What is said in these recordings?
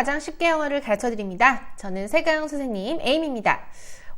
가장 쉽게 영어를 가르쳐 드립니다. 저는 세가영 선생님 에임입니다.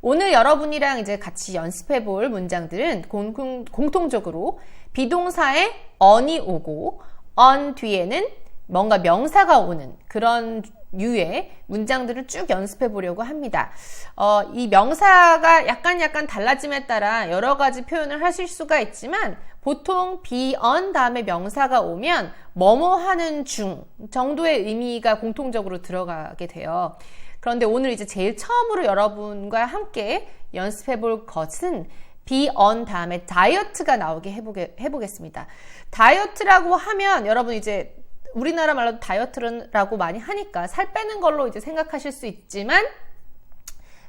오늘 여러분이랑 이제 같이 연습해 볼 문장들은 공, 공통적으로 비동사에 on이 오고 on 뒤에는 뭔가 명사가 오는 그런 유의 문장들을 쭉 연습해 보려고 합니다. 어, 이 명사가 약간 약간 달라짐에 따라 여러 가지 표현을 하실 수가 있지만 보통 be on 다음에 명사가 오면 뭐뭐 하는 중 정도의 의미가 공통적으로 들어가게 돼요. 그런데 오늘 이제 제일 처음으로 여러분과 함께 연습해 볼 것은 be on 다음에 다이어트가 나오게 해보게, 해보겠습니다. 다이어트라고 하면 여러분 이제 우리나라 말로 다이어트라고 많이 하니까 살 빼는 걸로 이제 생각하실 수 있지만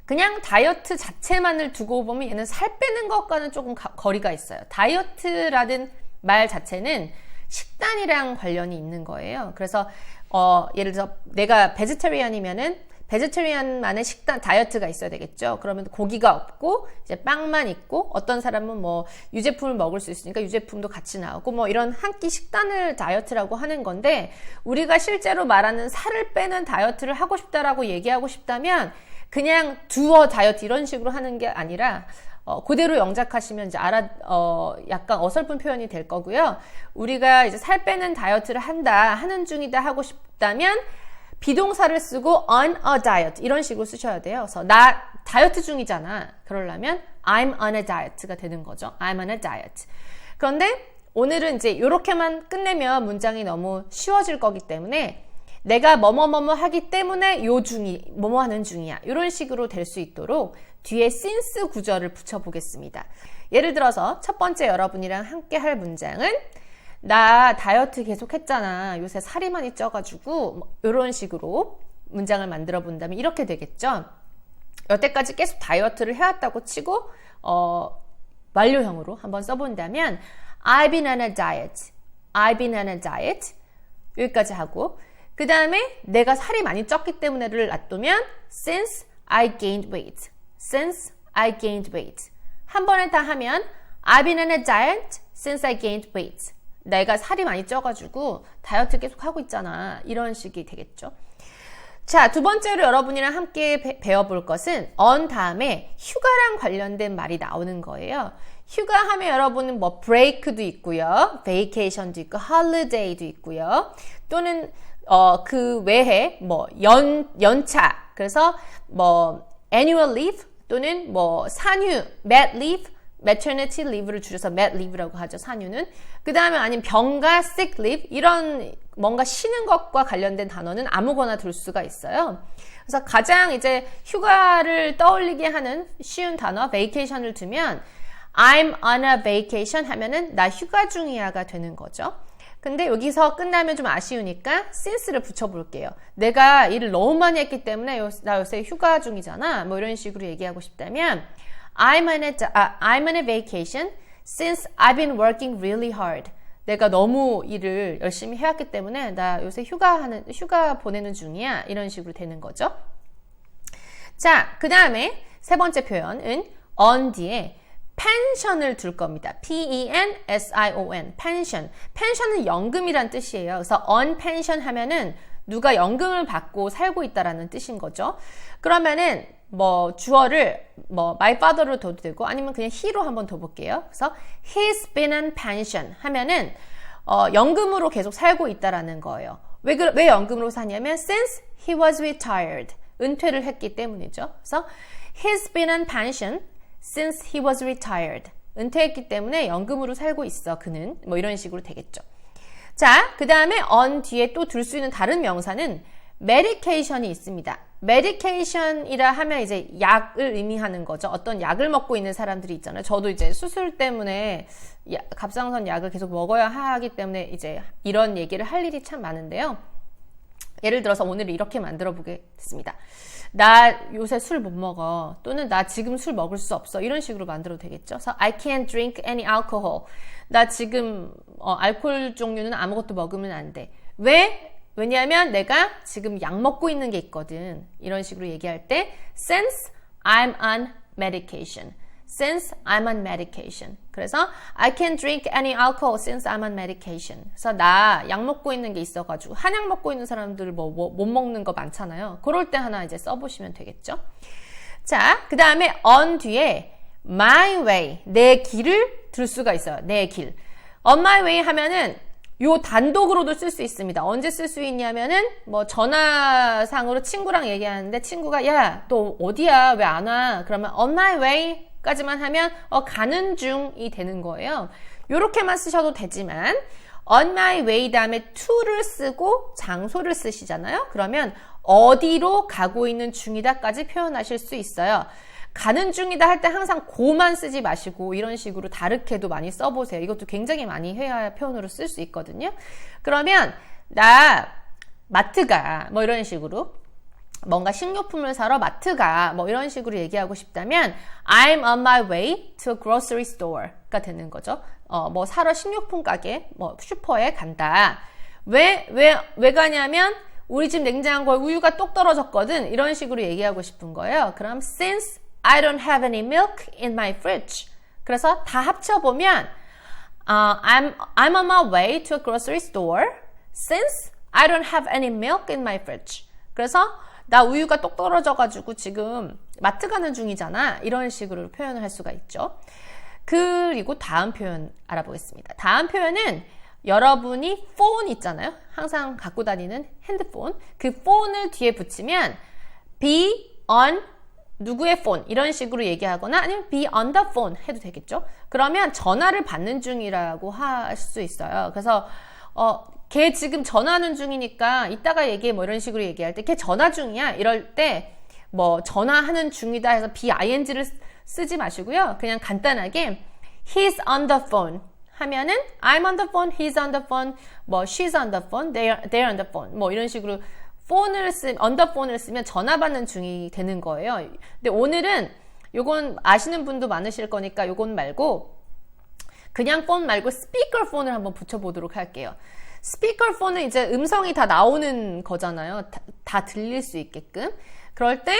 그냥 다이어트 자체만을 두고 보면 얘는 살 빼는 것과는 조금 가, 거리가 있어요. 다이어트라는 말 자체는 식단이랑 관련이 있는 거예요. 그래서 어, 예를 들어 내가 베지터리안이면은 베지터리안만의 식단 다이어트가 있어야 되겠죠. 그러면 고기가 없고 이제 빵만 있고 어떤 사람은 뭐 유제품을 먹을 수 있으니까 유제품도 같이 나오고 뭐 이런 한 끼 식단을 다이어트라고 하는 건데 우리가 실제로 말하는 살을 빼는 다이어트를 하고 싶다라고 얘기하고 싶다면 그냥 두어 다이어트 이런 식으로 하는 게 아니라 어, 그대로 영작하시면 이제 알아, 어, 약간 어설픈 표현이 될 거고요. 우리가 이제 살 빼는 다이어트를 한다, 하는 중이다 하고 싶다면 비동사를 쓰고 on a diet 이런 식으로 쓰셔야 돼요. 그래서 나 다이어트 중이잖아. 그러려면 I'm on a diet가 되는 거죠. I'm on a diet. 그런데 오늘은 이제 이렇게만 끝내면 문장이 너무 쉬워질 거기 때문에 내가 뭐뭐뭐뭐 하기 때문에 요 중이 뭐뭐 하는 중이야. 이런 식으로 될 수 있도록 뒤에 since 구절을 붙여 보겠습니다. 예를 들어서 첫 번째 여러분이랑 함께 할 문장은 나 다이어트 계속 했잖아. 요새 살이 많이 쪄가지고 이런 뭐 식으로 문장을 만들어 본다면 이렇게 되겠죠. 여태까지 계속 다이어트를 해왔다고 치고 어, 완료형으로 한번 써본다면 I've been on a diet. I've been on a diet. 여기까지 하고 그 다음에 내가 살이 많이 쪘기 때문에를 놔두면 since I gained weight. Since I gained weight. 한 번에 다 하면 I've been on a diet since I gained weight. 내가 살이 많이 쪄가지고 다이어트 계속 하고 있잖아. 이런 식이 되겠죠. 자, 두 번째로 여러분이랑 함께 배, 배워볼 것은 on 다음에 휴가랑 관련된 말이 나오는 거예요. 휴가 하면 여러분은 뭐 break도 있고요. vacation도 있고 holiday도 있고요. 또는 어, 그 외에 뭐 연, 연차. 그래서 뭐 annual leave 또는 뭐 산휴, mat leave maternity leave를 줄여서 mat leave라고 하죠. 산유는. 그 다음에 아니면 병가 sick leave 이런 뭔가 쉬는 것과 관련된 단어는 아무거나 둘 수가 있어요. 그래서 가장 이제 휴가를 떠올리게 하는 쉬운 단어 vacation을 두면 I'm on a vacation 하면은 나 휴가 중이야가 되는 거죠. 근데 여기서 끝나면 좀 아쉬우니까 since를 붙여볼게요. 내가 일을 너무 많이 했기 때문에 나 요새 휴가 중이잖아. 뭐 이런 식으로 얘기하고 싶다면 I'm on a, uh, I'm on a vacation since I've been working really hard. 내가 너무 일을 열심히 해왔기 때문에 나 요새 휴가 하는, 휴가 보내는 중이야. 이런 식으로 되는 거죠. 자, 그 다음에 세 번째 표현은 on 뒤에 펜션을 둘 겁니다. P-E-N-S-I-O-N, 펜션. 펜션은 연금이란 뜻이에요. 그래서 on pension 하면은 누가 연금을 받고 살고 있다라는 뜻인 거죠. 그러면은 뭐 주어를 뭐 my father로 둬도 되고 아니면 그냥 he로 한번 더 볼게요. 그래서 he's been on pension 하면은 어, 연금으로 계속 살고 있다라는 거예요. 왜, 왜 연금으로 사냐면 since he was retired 은퇴를 했기 때문이죠. 그래서 he's been on pension since he was retired 은퇴했기 때문에 연금으로 살고 있어 그는 뭐 이런 식으로 되겠죠. 자, 그 다음에 on 뒤에 또 둘 수 있는 다른 명사는 medication이 있습니다. 메디케이션이라 하면 이제 약을 의미하는 거죠. 어떤 약을 먹고 있는 사람들이 있잖아요. 저도 이제 수술 때문에 갑상선 약을 계속 먹어야 하기 때문에 이제 이런 얘기를 할 일이 참 많은데요. 예를 들어서 오늘 이렇게 만들어 보겠습니다. 나 요새 술 못 먹어. 또는 나 지금 술 먹을 수 없어. 이런 식으로 만들어도 되겠죠. 그래서 I can't drink any alcohol. 나 지금 어, 알코올 종류는 아무것도 먹으면 안 돼. 왜? 왜냐하면 내가 지금 약 먹고 있는 게 있거든. 이런 식으로 얘기할 때 since I'm on medication. Since I'm on medication. 그래서 I can't drink any alcohol since I'm on medication. 그래서 나 약 먹고 있는 게 있어가지고 한약 먹고 있는 사람들 뭐 못 먹는 거 많잖아요. 그럴 때 하나 이제 써보시면 되겠죠. 자, 그 다음에 on 뒤에 my way 내 길을 들 수가 있어요. 내 길. on my way 하면은 요 단독으로도 쓸 수 있습니다. 언제 쓸 수 있냐면은 뭐 전화상으로 친구랑 얘기하는데 친구가 야 너 어디야 왜 안 와? 그러면 on my way 까지만 하면 어 가는 중이 되는 거예요. 요렇게만 쓰셔도 되지만 on my way 다음에 to를 쓰고 장소를 쓰시잖아요. 그러면 어디로 가고 있는 중이다까지 표현하실 수 있어요. 가는 중이다 할 때 항상 고만 쓰지 마시고 이런 식으로 다르게도 많이 써보세요. 이것도 굉장히 많이 회화 표현으로 쓸 수 있거든요. 그러면 나 마트가 뭐 이런 식으로 뭔가 식료품을 사러 마트 가 뭐 이런 식으로 얘기하고 싶다면 I'm on my way to a grocery store가 되는 거죠. 어, 뭐 사러 식료품 가게, 뭐 슈퍼에 간다. 왜, 왜, 왜 가냐면 우리 집 냉장고에 우유가 똑 떨어졌거든. 이런 식으로 얘기하고 싶은 거예요. 그럼 since I don't have any milk in my fridge. 그래서 다 합쳐보면 uh, I'm, I'm on my way to a grocery store since I don't have any milk in my fridge. 그래서 나 우유가 똑 떨어져가지고 지금 마트 가는 중이잖아. 이런 식으로 표현을 할 수가 있죠. 그리고 다음 표현 알아보겠습니다. 다음 표현은 여러분이 폰 있잖아요. 항상 갖고 다니는 핸드폰. 그 폰을 뒤에 붙이면 be on 누구의 폰 이런 식으로 얘기하거나 아니면 be on the phone 해도 되겠죠. 그러면 전화를 받는 중이라고 할 수 있어요. 그래서 어, 걔 지금 전화하는 중이니까 이따가 얘기해 뭐 이런 식으로 얘기할 때 걔 전화 중이야 이럴 때 뭐 전화하는 중이다 해서 be ing를 쓰지 마시고요. 그냥 간단하게 he's on the phone 하면은 I'm on the phone, he's on the phone, 뭐 she's on the phone, they're, they're on the phone 뭐 이런 식으로 폰을 쓰 언더폰을 쓰면 전화 받는 중이 되는 거예요. 근데 오늘은 요건 아시는 분도 많으실 거니까 요건 말고 그냥 폰 말고 스피커 폰을 한번 붙여보도록 할게요. 스피커 폰은 이제 음성이 다 나오는 거잖아요. 다, 다 들릴 수 있게끔. 그럴 때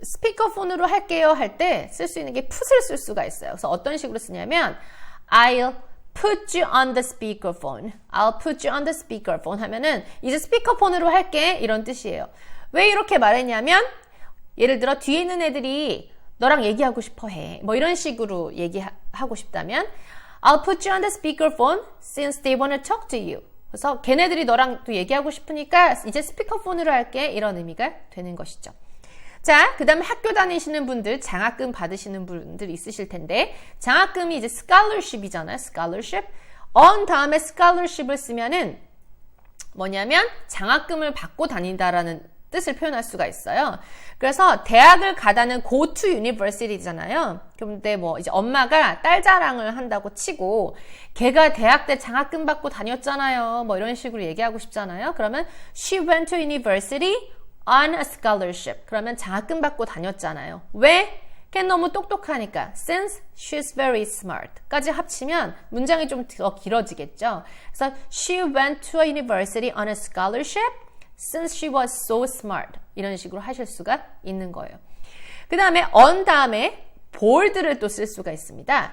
스피커폰으로 할게요 할 때 쓸 수 있는 게 풋을 쓸 수가 있어요. 그래서 어떤 식으로 쓰냐면 I'll put you on the speakerphone. I'll put you on the speakerphone 하면은 이제 스피커폰으로 할게 이런 뜻이에요. 왜 이렇게 말했냐면 예를 들어 뒤에 있는 애들이 너랑 얘기하고 싶어 해. 뭐 이런 식으로 얘기하고 싶다면 I'll put you on the speakerphone since they want to talk to you. 그래서 걔네들이 너랑 또 얘기하고 싶으니까 이제 스피커폰으로 할게 이런 의미가 되는 것이죠. 자, 그 다음에 학교 다니시는 분들, 장학금 받으시는 분들 있으실 텐데, 장학금이 이제 scholarship이잖아요. scholarship. on 다음에 scholarship을 쓰면은 뭐냐면 장학금을 받고 다닌다라는 뜻을 표현할 수가 있어요. 그래서 대학을 가다는 go to university잖아요. 근데 뭐 이제 엄마가 딸 자랑을 한다고 치고 걔가 대학 때 장학금 받고 다녔잖아요. 뭐 이런 식으로 얘기하고 싶잖아요. 그러면 she went to university on a scholarship. 그러면 장학금 받고 다녔잖아요. 왜? 걔 너무 똑똑하니까. Since she's very smart. 까지 합치면 문장이 좀 더 길어지겠죠. 그래서 she went to a university on a scholarship since she was so smart. 이런 식으로 하실 수가 있는 거예요. 그 다음에 on 다음에 board를 또 쓸 수가 있습니다.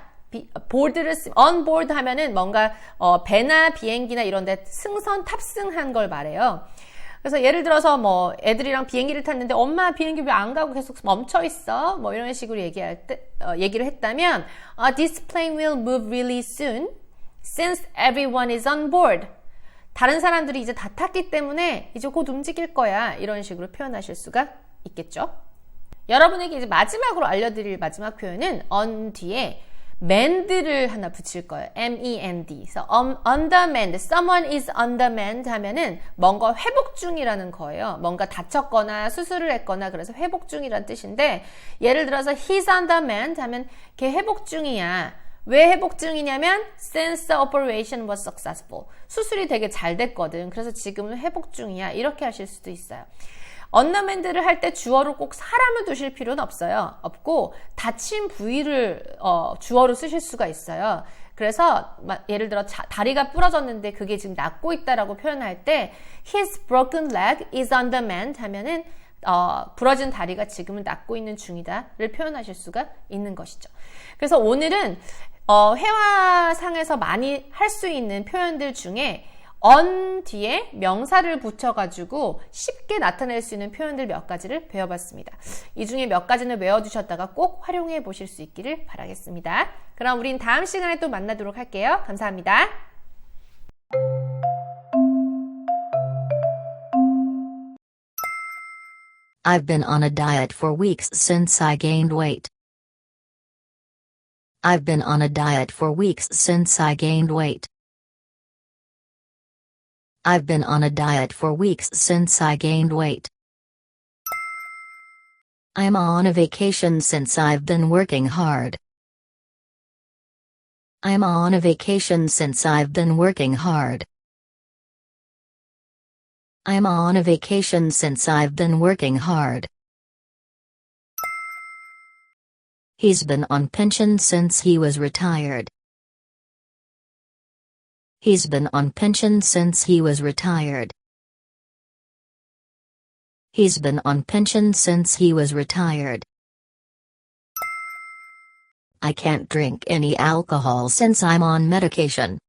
board를 쓰, on board 하면은 뭔가 어, 배나 비행기나 이런 데 승선 탑승한 걸 말해요. 그래서 예를 들어서 뭐 애들이랑 비행기를 탔는데 엄마 비행기 왜 안 가고 계속 멈춰 있어? 뭐 이런 식으로 얘기할 때 어, 얘기를 했다면 uh, This plane will move really soon since everyone is on board. 다른 사람들이 이제 다 탔기 때문에 이제 곧 움직일 거야. 이런 식으로 표현하실 수가 있겠죠. 여러분에게 이제 마지막으로 알려드릴 마지막 표현은 on 뒤에 mend를 하나 붙일 거예요. M-E-N-D. 그래서 undermanned, someone is undermanned 하면은 뭔가 회복 중이라는 거예요. 뭔가 다쳤거나 수술을 했거나 그래서 회복 중이라는 뜻인데 예를 들어서 he's undermanned 하면 걔 회복 중이야. 왜 회복 중이냐면 since the operation was successful. 수술이 되게 잘 됐거든. 그래서 지금은 회복 중이야. 이렇게 하실 수도 있어요. 언더맨드를 할 때 주어로 꼭 사람을 두실 필요는 없어요. 없고 다친 부위를 어, 주어로 쓰실 수가 있어요. 그래서 예를 들어 자, 다리가 부러졌는데 그게 지금 낫고 있다라고 표현할 때 his broken leg is on the mend 하면은 어, 부러진 다리가 지금은 낫고 있는 중이다를 표현하실 수가 있는 것이죠. 그래서 오늘은 어, 회화상에서 많이 할 수 있는 표현들 중에 on 뒤에 명사를 붙여가지고 쉽게 나타낼 수 있는 표현들 몇 가지를 배워봤습니다. 이 중에 몇 가지는 외워두셨다가 꼭 활용해 보실 수 있기를 바라겠습니다. 그럼 우린 다음 시간에 또 만나도록 할게요. 감사합니다. I've been on a diet for weeks since I gained weight. I've been on a diet for weeks since I gained weight. I've been on a diet for weeks since I gained weight. I'm on a vacation since I've been working hard. I'm on a vacation since I've been working hard. I'm on a vacation since I've been working hard. He's been on pension since he was retired. He's been on pension since he was retired. He's been on pension since he was retired. I can't drink any alcohol since I'm on medication.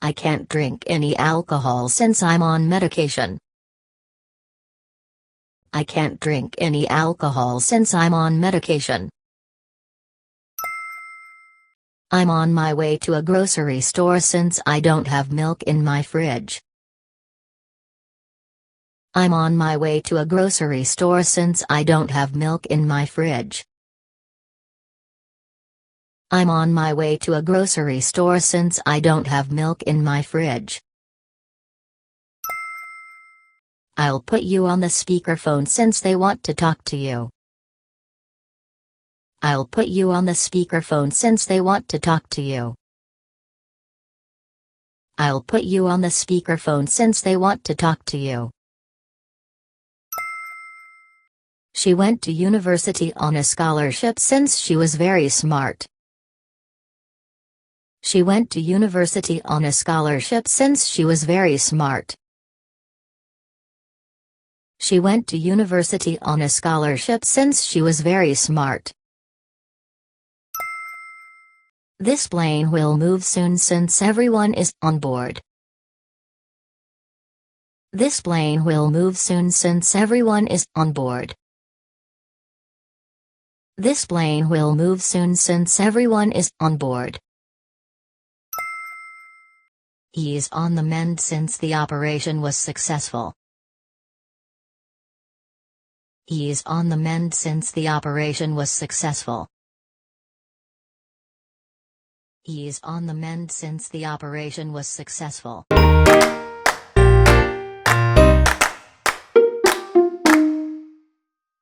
I can't drink any alcohol since I'm on medication. I can't drink any alcohol since I'm on medication. I'm on my way to a grocery store since I don't have milk in my fridge. I'm on my way to a grocery store since I don't have milk in my fridge. I'm on my way to a grocery store since I don't have milk in my fridge. I'll put you on the speakerphone since they want to talk to you. I'll put you on the speakerphone since they want to talk to you. I'll put you on the speakerphone since they want to talk to you. She went to university on a scholarship since she was very smart. She went to university on a scholarship since she was very smart. She went to university on a scholarship since she was very smart. This plane will move soon since everyone is on board. This plane will move soon since everyone is on board. This plane will move soon since everyone is on board. He is on the mend since the operation was successful. He is on the mend since the operation was successful. He is on the mend since the operation was successful.